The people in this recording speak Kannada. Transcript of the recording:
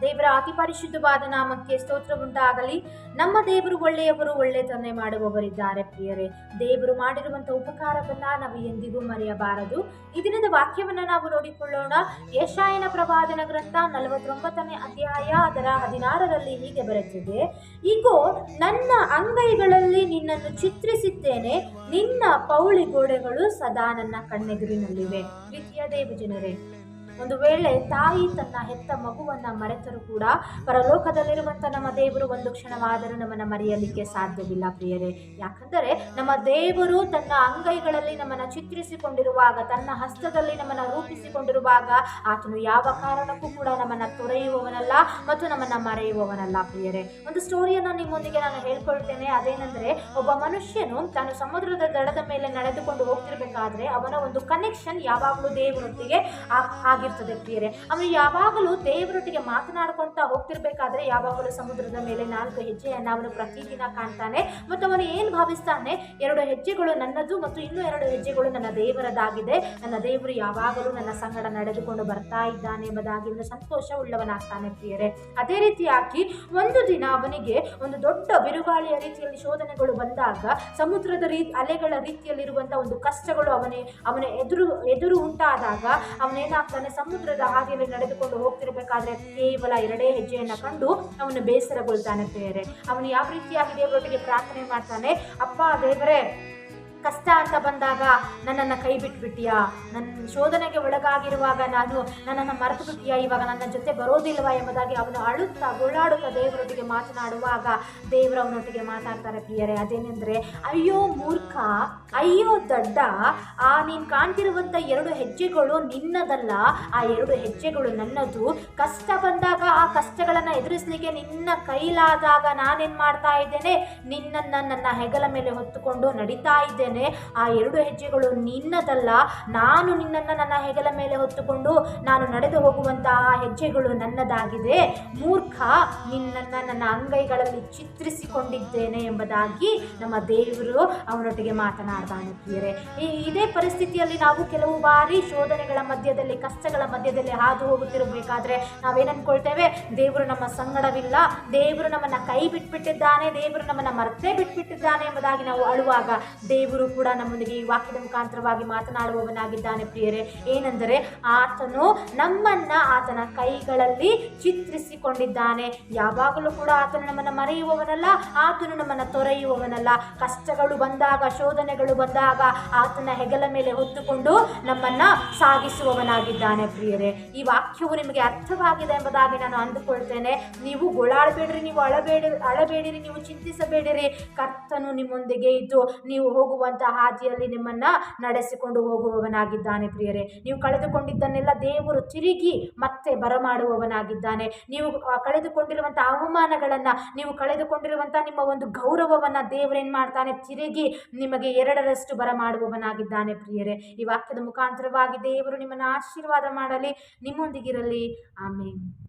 ದೇವರ ಅತಿ ಪರಿಶುದ್ಧವಾದ ನಾಮಕ್ಕೆ ಸ್ತೋತ್ರ ಉಂಟಾಗಲಿ. ನಮ್ಮ ದೇವರು ಒಳ್ಳೆಯವರು ಒಳ್ಳೆತನ್ನೇ ಮಾಡುವವರಿದ್ದಾರೆ ಪ್ರಿಯರೇ. ದೇವರು ಮಾಡಿರುವಂಥ ಉಪಕಾರವನ್ನ ನಾವು ಎಂದಿಗೂ ಮರೆಯಬಾರದು. ಈ ದಿನದ ವಾಕ್ಯವನ್ನ ನಾವು ನೋಡಿಕೊಳ್ಳೋಣ. ಯಶಾಯನ ಪ್ರವಾದನ ಗ್ರಂಥ ನಲವತ್ತೊಂಬತ್ತನೇ ಅಧ್ಯಾಯ, ಅದರ ಹದಿನಾರರಲ್ಲಿ ಹೀಗೆ ಬರುತ್ತಿದೆ. ಈಗೋ ನನ್ನ ಅಂಗೈಗಳಲ್ಲಿ ನಿನ್ನನ್ನು ಚಿತ್ರಿಸಿದ್ದೇನೆ. ನಿನ್ನ ಪೌಳಿ ಗೋಡೆಗಳು ಸದಾ ನನ್ನ ಕಣ್ಣೆದುರಿನಲ್ಲಿವೆ. ಪ್ರೀತಿಯ ದೇವಜನರೇ ಒಂದು ವೇಳೆ ತಾಯಿ ತನ್ನ ಹೆತ್ತ ಮಗುವನ್ನ ಮರೆತರೂ ಕೂಡ ಪರಲೋಕದಲ್ಲಿರುವಂಥ ನಮ್ಮ ದೇವರು ಒಂದು ಕ್ಷಣವಾದರೂ ನಮ್ಮನ್ನು ಮರೆಯಲಿಕ್ಕೆ ಸಾಧ್ಯವಿಲ್ಲ ಪ್ರಿಯರೇ. ಯಾಕಂದರೆ ನಮ್ಮ ದೇವರು ತನ್ನ ಅಂಗೈಗಳಲ್ಲಿ ನಮ್ಮನ್ನು ಚಿತ್ರಿಸಿಕೊಂಡಿರುವಾಗ, ತನ್ನ ಹಸ್ತದಲ್ಲಿ ನಮ್ಮನ್ನು ರೂಪಿಸಿಕೊಂಡಿರುವಾಗ ಆತನು ಯಾವ ಕಾರಣಕ್ಕೂ ಕೂಡ ನಮ್ಮನ್ನು ತೊರೆಯುವವನಲ್ಲ ಮತ್ತು ನಮ್ಮನ್ನು ಮರೆಯುವವನಲ್ಲ ಪ್ರಿಯರೇ. ಒಂದು ಸ್ಟೋರಿಯನ್ನು ನಿಮ್ಮೊಂದಿಗೆ ನಾನು ಹೇಳ್ಕೊಳ್ತೇನೆ. ಅದೇನೆಂದರೆ ಒಬ್ಬ ಮನುಷ್ಯನು ತಾನು ಸಮುದ್ರದ ದಡದ ಮೇಲೆ ನಡೆದುಕೊಂಡು ಹೋಗ್ತಿರ್ಬೇಕಾದ್ರೆ ಅವನ ಒಂದು ಕನೆಕ್ಷನ್ ಯಾವಾಗಲೂ ದೇವರೊಂದಿಗೆ ಆಗಿರ್ತದೆ ಪ್ರಿಯರೇ. ಅವನು ಯಾವಾಗಲೂ ದೇವರೊಟ್ಟಿಗೆ ಮಾತನಾಡ್ಕೊಂತ ಹೋಗ್ತಿರ್ಬೇಕಾದ್ರೆ ಯಾವಾಗಲೂ ಸಮುದ್ರದ ಮೇಲೆ ನಾಲ್ಕು ಹೆಜ್ಜೆಯನ್ನು ಅವನು ಪ್ರತಿದಿನ ಕಾಣ್ತಾನೆ. ಮತ್ತು ಅವನು ಏನು ಭಾವಿಸ್ತಾನೆ? ಎರಡು ಹೆಜ್ಜೆಗಳು ನನ್ನದು ಮತ್ತು ಇನ್ನೂ ಎರಡು ಹೆಜ್ಜೆಗಳು ನನ್ನ ದೇವರದಾಗಿದೆ. ನನ್ನ ದೇವರು ಯಾವಾಗಲೂ ನನ್ನ ಸಂಗಡ ನಡೆದುಕೊಂಡು ಬರ್ತಾ ಇದ್ದಾನೆ ಎಂಬುದಾಗಿ ಒಂದು ಸಂತೋಷ ಉಳ್ಳವನಾಗ್ತಾನೆ ಪ್ರಿಯರೇ. ಅದೇ ರೀತಿಯಾಗಿ ಒಂದು ದಿನ ಅವನಿಗೆ ಒಂದು ದೊಡ್ಡ ಬಿರುಗಾಳಿಯ ರೀತಿಯಲ್ಲಿ ಶೋಧನೆಗಳು ಬಂದಾಗ, ಸಮುದ್ರದ ರೀತಿ ಅಲೆಗಳ ರೀತಿಯಲ್ಲಿರುವಂಥ ಒಂದು ಕಷ್ಟಗಳು ಅವನೇ, ಅವನ ಎದುರು ಎದುರು ಉಂಟಾದಾಗ ಅವನೇನಾಗ್ತಾನೆ? ಸಮುದ್ರದ ಹಾದಿಯಲ್ಲಿ ನಡೆದುಕೊಂಡು ಹೋಗ್ತಿರ್ಬೇಕಾದ್ರೆ ಕೇವಲ ಎರಡೇ ಹೆಜ್ಜೆಯನ್ನು ಕಂಡು ಅವನು ಬೇಸರಗೊಳ್ತಾನೆ ಪ್ರೇರೆ ಅವನು ಯಾವ ರೀತಿಯಾಗಿ ದೇವರೊಟ್ಟಿಗೆ ಪ್ರಾರ್ಥನೆ ಮಾಡ್ತಾನೆ? ಅಪ್ಪ ದೇವರೇ ಕಷ್ಟ ಅಂತ ಬಂದಾಗ ನನ್ನನ್ನು ಕೈ ಬಿಟ್ಬಿಟ್ಟಿಯಾ? ನನ್ನ ಶೋಧನೆಗೆ ಒಳಗಾಗಿರುವಾಗ ನಾನು ನನ್ನನ್ನು ಮರೆತು ಬಿಟ್ಟಿಯಾ ಇವಾಗ ನನ್ನ ಜೊತೆ ಬರೋದಿಲ್ವಾ ಎಂಬುದಾಗಿ ಅವನು ಅಳುತ್ತಾ ಗೋಳಾಡುತ್ತಾ ದೇವರೊಟ್ಟಿಗೆ ಮಾತನಾಡುವಾಗ ದೇವರು ಅವನೊಟ್ಟಿಗೆ ಮಾತಾಡ್ತಾರೆ ಪ್ರಿಯರೇ. ಅದೇನೆಂದರೆ, ಅಯ್ಯೋ ಮೂರ್ಖ, ಅಯ್ಯೋ ದಡ್ಡ, ಆ ನೀನು ಕಾಣ್ತಿರುವಂಥ ಎರಡು ಹೆಜ್ಜೆಗಳು ನಿನ್ನದಲ್ಲ. ಆ ಎರಡು ಹೆಜ್ಜೆಗಳು ನನ್ನದು. ಕಷ್ಟ ಬಂದಾಗ ಆ ಕಷ್ಟಗಳನ್ನು ಎದುರಿಸಲಿಕ್ಕೆ ನಿನ್ನ ಕೈಲಾದಾಗ ನಾನೇನು ಮಾಡ್ತಾ ಇದ್ದೇನೆ? ನಿನ್ನನ್ನು ನನ್ನ ಹೆಗಲ ಮೇಲೆ ಹೊತ್ತುಕೊಂಡು ನಡೀತಾ ಇದ್ದೇನೆ. ಆ ಎರಡು ಹೆಜ್ಜೆಗಳು ನಿನ್ನದಲ್ಲ. ನಾನು ನಿನ್ನನ್ನು ನನ್ನ ಹೆಗಲ ಮೇಲೆ ಹೊತ್ತುಕೊಂಡು ನಾನು ನಡೆದು ಹೋಗುವಂತಹ ಹೆಜ್ಜೆಗಳು ನನ್ನದಾಗಿದೆ. ಮೂರ್ಖ, ನಿನ್ನನ್ನು ನನ್ನ ಅಂಗೈಗಳಲ್ಲಿ ಚಿತ್ರಿಸಿಕೊಂಡಿದ್ದೇನೆ ಎಂಬುದಾಗಿ ನಮ್ಮ ದೇವರು ಅವನೊಟ್ಟಿಗೆ ಮಾತನಾಡ್ತಾನೆ ಈ ಇದೇ ಪರಿಸ್ಥಿತಿಯಲ್ಲಿ ನಾವು ಕೆಲವು ಬಾರಿ ಶೋಧನೆಗಳ ಮಧ್ಯದಲ್ಲಿ, ಕಷ್ಟಗಳ ಮಧ್ಯದಲ್ಲಿ ಹಾದು ಹೋಗುತ್ತಿರಬೇಕಾದ್ರೆ ನಾವೇನು ಅನ್ಕೊಳ್ತೇವೆ? ದೇವರು ನಮ್ಮ ಸಂಗಡವಿಲ್ಲ. ದೇವರು ನಮ್ಮನ್ನ ಕೈ ಬಿಟ್ಬಿಟ್ಟಿದ್ದಾನೆ. ದೇವರು ನಮ್ಮನ್ನ ಮರ್ತೇ ಬಿಟ್ಬಿಟ್ಟಿದ್ದಾನೆ ಎಂಬುದಾಗಿ ನಾವು ಅಳುವಾಗ ದೇವರು ಕೂಡ ನಮ್ಮೊಂದಿಗೆ ಈ ವಾಕ್ಯದ ಮುಖಾಂತರವಾಗಿ ಮಾತನಾಡುವವನಾಗಿದ್ದಾನೆ ಪ್ರಿಯರೇ. ಏನೆಂದರೆ ಆತನು ನಮ್ಮನ್ನ ಆತನ ಕೈಗಳಲ್ಲಿ ಚಿತ್ರಿಸಿಕೊಂಡಿದ್ದಾನೆ. ಯಾವಾಗಲೂ ಕೂಡ ಆತನು ನಮ್ಮನ್ನು ಮರೆಯುವವನಲ್ಲ, ಆತನು ನಮ್ಮನ್ನು ತೊರೆಯುವವನಲ್ಲ. ಕಷ್ಟಗಳು ಬಂದಾಗ, ಶೋಧನೆಗಳು ಬಂದಾಗ ಆತನ ಹೆಗಲ ಮೇಲೆ ಹೊತ್ತುಕೊಂಡು ನಮ್ಮನ್ನ ಸಾಗಿಸುವವನಾಗಿದ್ದಾನೆ ಪ್ರಿಯರೇ. ಈ ವಾಕ್ಯವು ನಿಮಗೆ ಅರ್ಥವಾಗಿದೆ ಎಂಬುದಾಗಿ ನಾನು ಅಂದುಕೊಳ್ತೇನೆ. ನೀವು ಗೋಳಾಡಬೇಡ್ರಿ, ನೀವು ಅಳಬೇಡಿ, ಅಳಬೇಡಿರಿ, ನೀವು ಚಿಂತಿಸಬೇಡಿರಿ. ಕರ್ತನು ನಿಮ್ಮೊಂದಿಗೆ ಇದ್ದು ನೀವು ಹೋಗುವಂತ ಹಾದಿಯಲ್ಲಿ ನಿಮ್ಮನ್ನ ನಡೆಸಿಕೊಂಡು ಹೋಗುವವನಾಗಿದ್ದಾನೆ ಪ್ರಿಯರೇ. ನೀವು ಕಳೆದುಕೊಂಡಿದ್ದನ್ನೆಲ್ಲ ದೇವರು ತಿರುಗಿ ಮತ್ತೆ ಬರಮಾಡುವವನಾಗಿದ್ದಾನೆ. ನೀವು ಕಳೆದುಕೊಂಡಿರುವಂಥ ಅವಮಾನಗಳನ್ನ, ನೀವು ಕಳೆದುಕೊಂಡಿರುವಂಥ ನಿಮ್ಮ ಒಂದು ಗೌರವವನ್ನ ದೇವರೇನ್ ಮಾಡ್ತಾನೆ? ತಿರುಗಿ ನಿಮಗೆ ಎರಡರಷ್ಟು ಬರಮಾಡುವವನಾಗಿದ್ದಾನೆ ಪ್ರಿಯರೇ. ಈ ವಾಕ್ಯದ ಮುಖಾಂತರವಾಗಿ ದೇವರು ನಿಮ್ಮನ್ನು ಆಶೀರ್ವಾದ ಮಾಡಲಿ. ನಿಮ್ಮೊಂದಿಗಿರಲಿ. ಆಮೇಲೆ